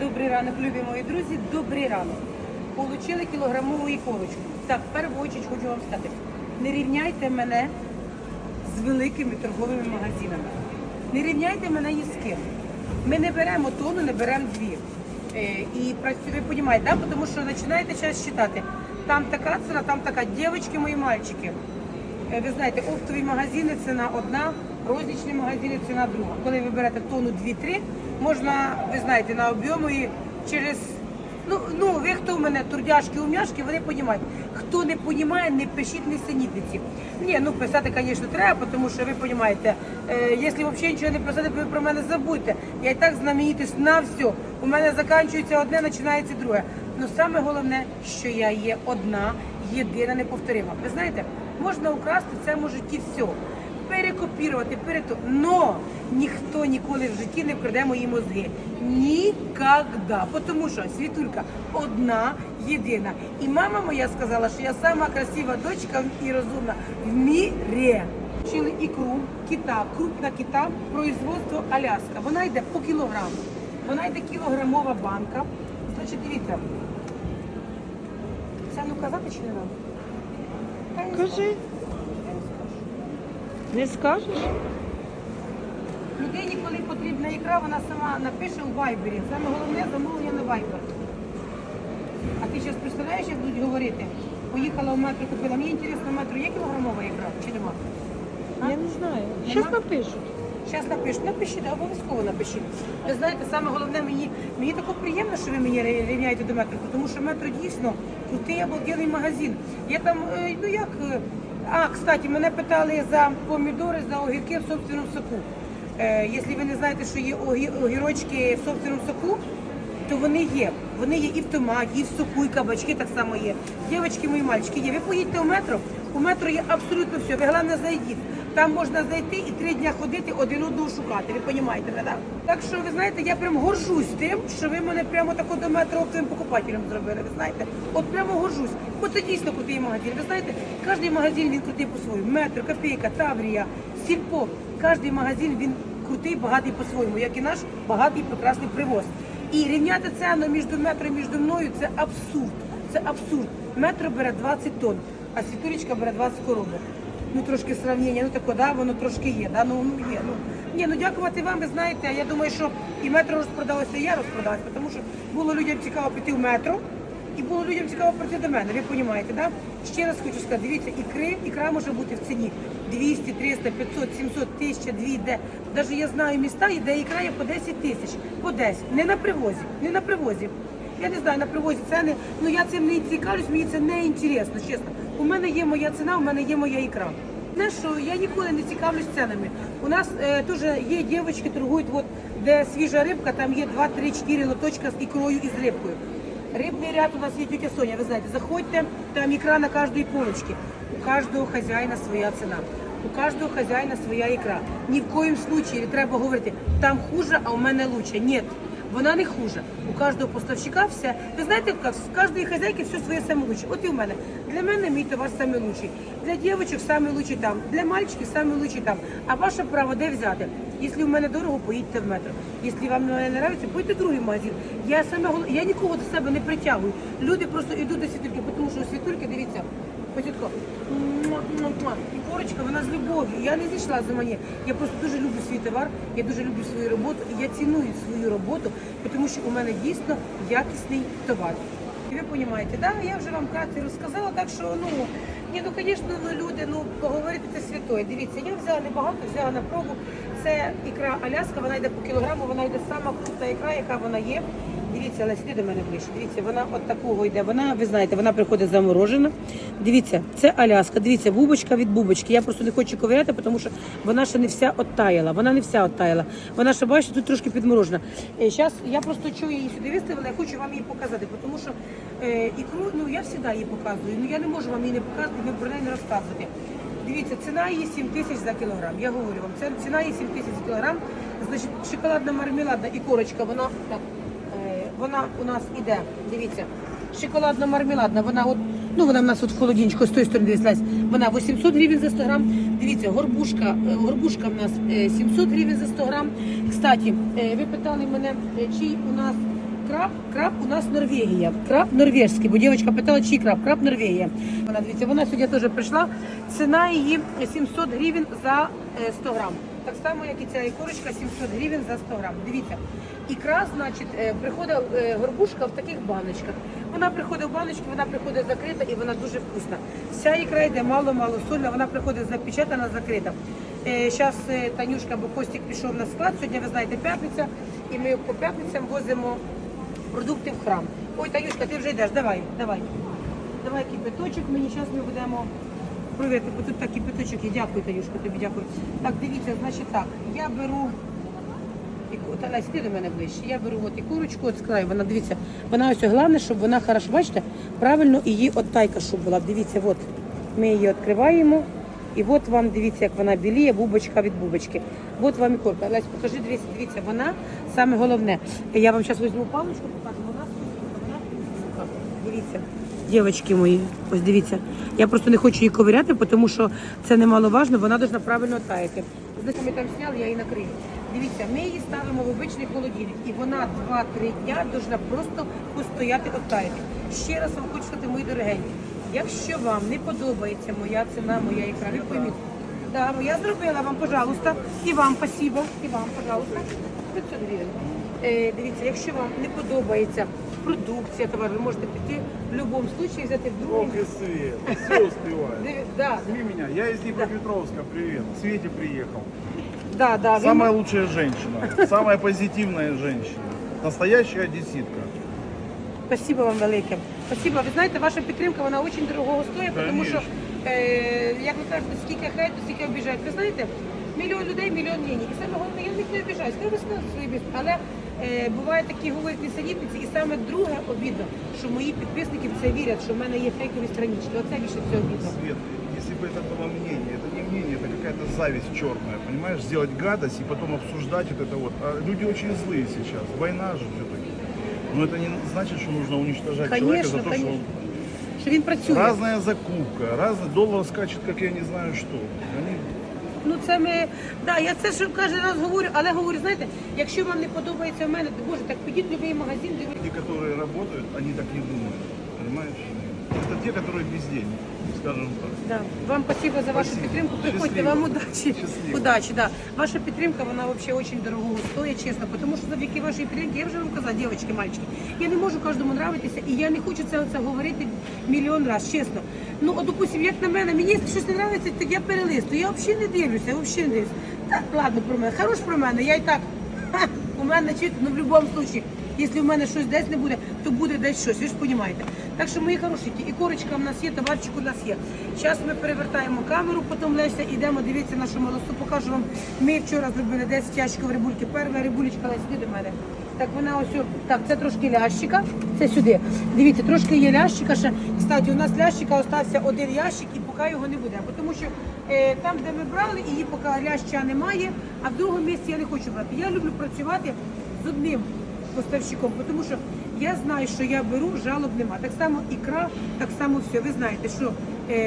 Добрий ранок, любі мої друзі. Добрий ранок. Получили кілограмову ікорочку. Так, в першу очередь хочу вам сказати, не рівняйте мене з великими торговими магазинами. Не рівняйте мене ні з ким. Ми не беремо тонну, не беремо дві. Е, і працю- ви розумієте, да? тому що починаєте час читати. Там така ціна, там така. Дівчатки мої мальчики. Е, Ви знаєте, оптові магазини ціна одна, рознічні магазини ціна друга. Коли ви берете тонну 2-3, можна, ви знаєте, на об'єму і через. Ну, ну, ви хто в мене трудяшки, умняшки, вони розуміють. Хто не розуміє, не пишіть не синітниці. Ні, ну писати, звісно, треба, тому що ви розумієте, е, якщо взагалі нічого не писати, ви про мене забудьте. Я і так знаменитість на все. У мене закінчується одне, починається друге. Ну саме головне, що я є одна, єдина, неповторима. Ви знаєте, можна украсти це може ті все. Перекопірувати, перето. Но ніхто ніколи в житті не вкраде мої мозги. Нікогда. Тому що світулька одна, єдина. І мама моя сказала, що я сама красива дочка і розумна в мірі. Вчили ікру, кита, крупна кита, производство Аляска. Вона йде по кілограму. Вона йде кілограмова банка. Значить, дивіться. Це ну казати чи не нам? Кажи. скажу. Я не скажу. Не скажеш? Людині, коли потрібна ікра, вона сама напише у вайбері. Саме головне замовлення на вайбер. А ти зараз представляєш, як будуть говорити? Поїхала в метро, купила. Мені інтересно, в метро є кілограмова ікра чи нема? А? Я не знаю. Щось напишуть. Зараз напишіть, напишіть, обов'язково напишіть. Ви знаєте, саме головне мені, мені тако приємно, що ви мені рівняєте до метро, тому що метро дійсно крутий обалденний магазин. Я там, е, ну як. А, кстати, мене питали за помідори, за огірки в собственному соку. Е, якщо ви не знаєте, що є огі- огірочки в собственному соку, то вони є. Вони є і в томаті, і в соку, і кабачки так само є. Дівчатки мої мальчики є. Ви поїдьте у метро, у метро є абсолютно все. Ви головне зайдіть. Там можна зайти і три дня ходити один одного шукати. Ви розумієте, мене, так? Так що ви знаєте, я прям горжусь тим, що ви мене прямо тако до метро оптовим покупателем зробили. Ви знаєте, от прямо горжусь. Бо це дійсно крутий магазин. Ви знаєте, кожен магазин він крутий по-своєму. Метро, копійка, Таврія, Сільпо. Кожен магазин він крутий, багатий по-своєму, як і наш багатий прекрасний привоз. І рівняти ціну між метро і між мною це абсурд. Це абсурд. Метро бере 20 тонн, а світулечка бере 20 коробок. Ну трошки сравнення, ну тако, да, воно трошки є. Да? Ну, ну є. Ну. Ні, ну дякувати вам, ви знаєте, я думаю, що і метро розпродалося, і я розпродалася, тому що було людям цікаво піти в метро. І було людям цікаво прийти до мене, ви розумієте, да? Ще раз хочу сказати, дивіться, ікри, ікра може бути в ціні 200, 300, 500, 700, 1000, 2, де. Навіть я знаю міста, де ікра є по 10 тисяч, по 10. Не на привозі, не на привозі. Я не знаю, на привозі ціни, ну я цим не цікавлюсь, мені це не інтересно, чесно. У мене є моя ціна, у мене є моя ікра. Знаєш що, я ніколи не цікавлюсь цінами. У нас е, теж є дівчатки, торгують, от, де свіжа рибка, там є 2-3-4 лоточка з ікрою і з рибкою. Рибний ряд у нас є тетя Соня, ви знаєте, заходьте, там ікра на кожній полочці. У кожного хазяїна своя ціна. У кожного хазяїна своя ікра. Ні в коїм случаї не треба говорити, там хуже, а у мене лучше. Ні, вона не хуже. У кожного поставщика все. Ви знаєте, в кожної хазяйки все своє саме лучше. От і в мене. Для мене мій товар саме лучший. Для дівчаток саме лучший там. Для мальчиків саме лучший там. А ваше право де взяти? Якщо в мене дорого, поїдьте в метро. Якщо вам не подобається, поїдьте в другий магазин. Я саме я нікого до себе не притягую. Люди просто йдуть до світульки, тому що у світульки, дивіться, Потітко, і корочка, вона з любов'ю. Я не зійшла за мені. Я просто дуже люблю свій товар, я дуже люблю свою роботу, і я ціную свою роботу, тому що у мене дійсно якісний товар. І ви розумієте, да? я вже вам кратко розказала, так що ну ні, ну звісно, ну люди, ну поговорити це святое. Дивіться, я взяла небагато, взяла на пробу. Це ікра Аляска, вона йде по кілограму, вона йде сама крупна ікра, яка вона є. Дивіться, але сюди до мене ближче. Дивіться, вона от такого йде. Вона, ви знаєте, вона приходить заморожена. Дивіться, це Аляска. Дивіться, бубочка від бубочки. Я просто не хочу ковиряти, тому що вона ще не вся оттаяла. Вона не вся оттаяла. Вона ще бачите, тут трошки підморожена. Зараз я просто чую її сюди виставила, я хочу вам її показати, тому що е, ікру, ну я завжди її показую. Ну я не можу вам її не показувати, ви про неї не розказувати. Дивіться, ціна її 7 тисяч за кілограм. Я говорю вам, це ціна її 7 тисяч за кілограм. Значить, шоколадна мармеладна і корочка, вона так. Е, вона у нас іде, дивіться, шоколадно мармеладна, вона от, ну вона в нас от в холодильничку з тої сторони дивіться, вона 800 гривень за 100 грам. Дивіться, горбушка, е, горбушка в нас е, 700 гривень за 100 грам. Кстати, е, ви питали мене, е, чий у нас краб, краб у нас Норвегія. Краб норвежський, бо дівчинка питала, чий краб, краб Норвегія. Вона дивіться, вона сьогодні теж прийшла. Ціна її 700 гривень за е, 100 грам. Так само, як і ця ікорочка, 700 гривень за 100 грам. Дивіться, ікра, значить, е, приходить е, горбушка в таких баночках. Вона приходить в баночку, вона приходить закрита і вона дуже вкусна. Вся ікра йде мало-мало сольна, вона приходить запечатана, закрита. Зараз Танюшка, бо Костік пішов на склад. Сьогодні, ви знаєте, п'ятниця, і ми по п'ятницям возимо продукти в храм. Ой, Танюшка, ти вже йдеш, давай, давай. Давай кипяточок, мені зараз ми будемо провірити, бо тут так кипяточок є. Дякую, Танюшка, тобі дякую. Так, дивіться, значить так, я беру. і- Та Лесь, ти до мене ближче. Я беру от і курочку, от склаю. Вона дивіться, вона ось головне, щоб вона хорошо, бачите, правильно її от тайка, щоб була. Дивіться, от ми її відкриваємо. І от вам дивіться, як вона біліє, бубочка від бубочки. От вам і корка. Лесь, покажи, дивіться, дивіться, вона саме головне. Я вам зараз візьму паличку, покажу. Вона Дивіться, дівчатки мої, ось дивіться. Я просто не хочу її ковиряти, тому що це немаловажно, вона повинна правильно таяти. Знаєте, ми там сняли, я її накрию. Дивіться, ми її ставимо в обичний холодильник, і вона 2-3 дня повинна просто постояти оттаяти. Ще раз вам хочу сказати, мої дорогенькі, якщо вам не подобається моя ціна, моя ікра, ви пойміть. Да, я зробила вам, пожалуйста, і вам спасибо, і вам, пожалуйста, 500 гривень. Е, дивіться, якщо вам не подобається продукція, товар, ви можете піти в будь-якому випадку взяти в. Ох и Свет, все успевает. Да, Сними меня, я из Днепропетровска, привет. Свете приехал. да, да. ви Самая лучшая женщина, самая позитивная женщина. Настоящая одесситка. Спасибо вам велике. Спасибо. Ви знаєте, ваша підтримка вона дуже дорогого стоїть, тому що, е, як ви кажете, скільки хейту, скільки обіжають. Ви знаєте, мільйон людей, мільйон ліній. І саме головне, я них не обіжаю, треба сказати свої місце. Але е, бувають такі говорять несенітниці. І саме друге обідно, що мої підписники в це вірять, що в мене є фейкові странички. Оце більше всього обідно. Свет, если бы это было мнение, это не мнение, это какая-то зависть черная, понимаешь? Сделать гадость и потом обсуждать вот это вот. А люди очень злые сейчас, война же все-таки. Но это не значит, что нужно уничтожать человека за Конечно, то, конечно. что Що він працює. разная закупка, разный доллар скачет, как я не знаю что. Они Ну це ми, да, я це ж кожен раз говорю, але говорю, знаєте, якщо вам не подобається в мене, то боже, так підіть в будь-який магазин, дивіться. Люди, которые работают, они так не думают. Понимаешь? Это те, которые бездельники, скажем так. Да. Вам спасибо за вашу Спасибо. підтримку. Приходьте, Щасливо. вам удачі. Щасливо. Удачі, да. Ваша підтримка, вона взагалі дуже дорого стоїть, чесно. Тому що завдяки вашій підтримці, я вже вам казала, дівчатки, мальчики, я не можу кожному нравитися, і я не хочу це, це говорити мільйон разів, чесно. Ну, от, допустим, як на мене, мені щось не нравиться, то я перелистую. Я взагалі не дивлюся, я взагалі не дивлюся. Так, ладно, про мене. Хорош про мене, я і так. Ха, у мене чисто, ну в будь-якому випадку. Якщо в мене щось десь не буде, то буде десь щось, ви ж розумієте. Так що, мої хорошенькі, і корочка в нас є, товарчик у нас є. Зараз ми перевертаємо камеру, потім Леся, йдемо дивитися нашу молодцю, покажу вам. Ми вчора зробили 10 ящиків рибульки. Перша рибулечка, Леся, йди до мене. Так вона ось, так, це трошки лящика, це сюди. Дивіться, трошки є лящика ще. Кстати, у нас лящика остався один ящик і поки його не буде. Тому що е, там, де ми брали, її поки ляща немає, а в другому місці я не хочу брати. Я люблю працювати з одним поставщиком, тому що я знаю, що я беру, жалоб нема. Так само ікра, так само все. Ви знаєте, що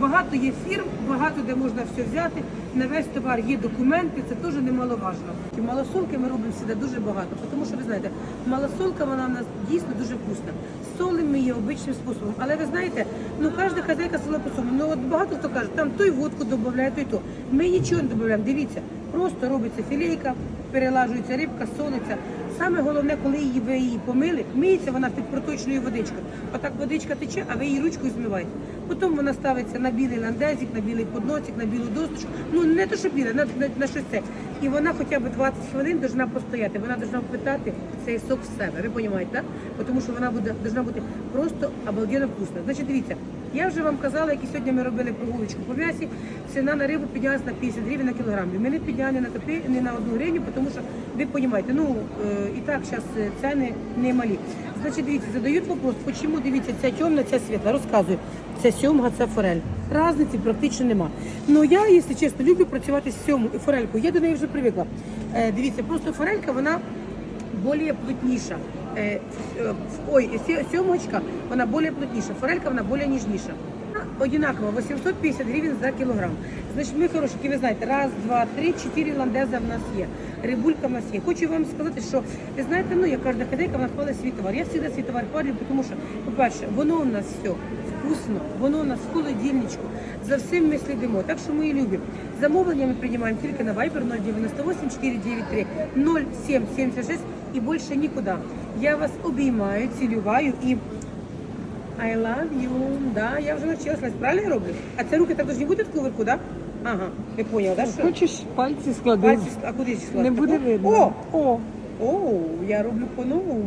багато є фірм, багато де можна все взяти. На весь товар є документи, це теж немаловажно. Малосолки ми робимо завжди дуже багато, тому що ви знаєте, малосолка вона в нас дійсно дуже вкусна. Солимо ми її обичним способом. Але ви знаєте, ну кожна хазяйка села по. Ну от багато хто каже, там той водку додає, той то. Ми нічого не додаємо. Дивіться, просто робиться філейка, перелажується рибка, солиться. Саме головне, коли її ви її помили, миється вона під проточною водичкою. Отак водичка тече, а ви її ручкою змиваєте. Потім вона ставиться на білий ландезик, на білий подносик, на білу досточку. Ну не то, що біле, на, на, на щось це. І вона хоча б 20 хвилин повинна постояти. Вона повинна впитати цей сок в себе. Ви розумієте, так? Тому що вона буде повинна бути просто обалденно вкусна. Значить, дивіться, я вже вам казала, які сьогодні ми робили прогулочку по м'ясі. Ціна на рибу піднялась на 50 гривень на кілограм. Ми не підняли на копі, не на одну гривню, тому що ви розумієте, ну е, і так зараз ціни не малі. Значить, дивіться, задають вопрос, чому дивіться, ця темна, ця світла. Розказую. Це сьомга, це форель. Разниці практично нема. Ну я, якщо чесно, люблю працювати з сьому і форелькою. Я до неї вже привикла. Е, дивіться, просто форелька, вона более плотніша. Е, ой, сьомочка, вона более плотніша, форелька вона более ніжніша. Одинаково 850 гривень за кілограм. Значить, ми хороші, ви знаєте, раз, два, три, чотири ландеза в нас є. Рибулька в нас є. Хочу вам сказати, що ви знаєте, ну я кожна хазяйка, вона хвалить свій товар. Я завжди свій товар хвалю, тому що, по-перше, воно у нас все вкусно, воно у нас в холодильничку. За всім ми слідимо. Так що мої любі. Замовлення ми приймаємо тільки на Viber 098 493 0776 і більше нікуди. Я вас обіймаю, цілюваю і I love you. Да, я вже навчилась. Правильно я роблю? А це руки так должні бути таку вверху, да? Ага, я поняла, да, що? Хочеш пальці склади? Пальці, а куди ж Не буде видно. О, О, о, я роблю по-новому.